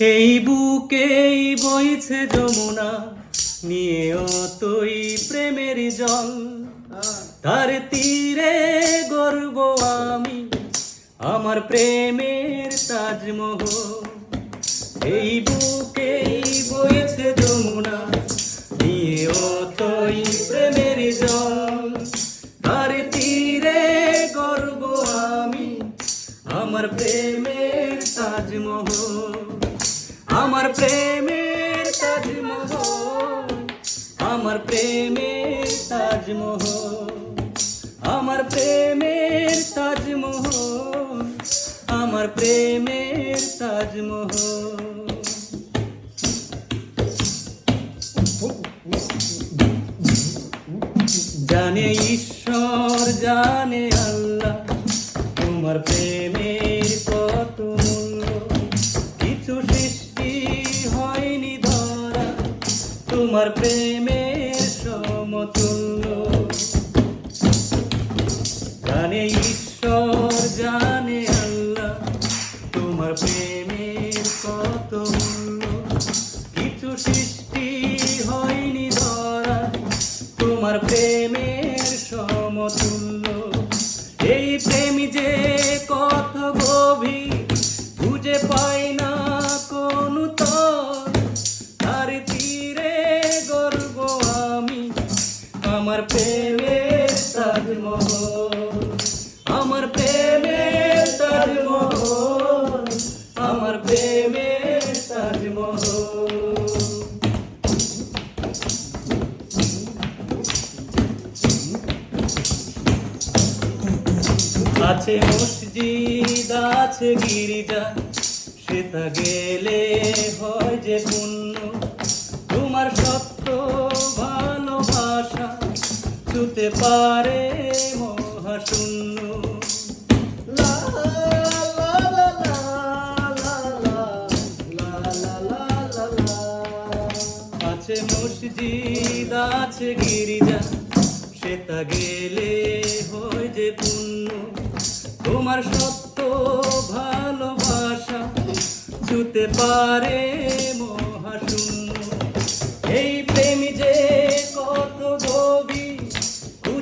এই বুকেই বইছে যমুনা নিয়ে অতই প্রেমের জল। তার তীরে গর্ব আমি, আমার প্রেমের তাজমহল। এই বুকেই বইছে যমুনা নিয়ে অতই প্রেমের জল। তার তীরে গর্ব আমি, আমার প্রেমের তাজমহল। আমার প্রেমের তাজমহল, আমার প্রেমের তাজমহল, আমার প্রেমের তাজমহল, আমার প্রেমের তাজমহল। জানে ঈশ্বর, জানে আল্লাহ, তোমার প্রেমের তোমার প্রেমের সমতুল্য। জানে ঈশ্বর জানে আল্লাহ তোমার প্রেমের আমার প্রেমের তাজমহল আমার প্রেমের তাজমহল আছে মসজিদ, আছে গির্জা সেটা গেলে হয় যে পুণ্য। তোমার সত্য ছুতে পারে মহাশূন্য আছে মসজিদ আছে গিরিজা সেটা গেলে হয় যে পুণ্য তোমার সত্য ভালোবাসা ছুতে পারে মহাশূন্য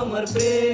আমার প্রেম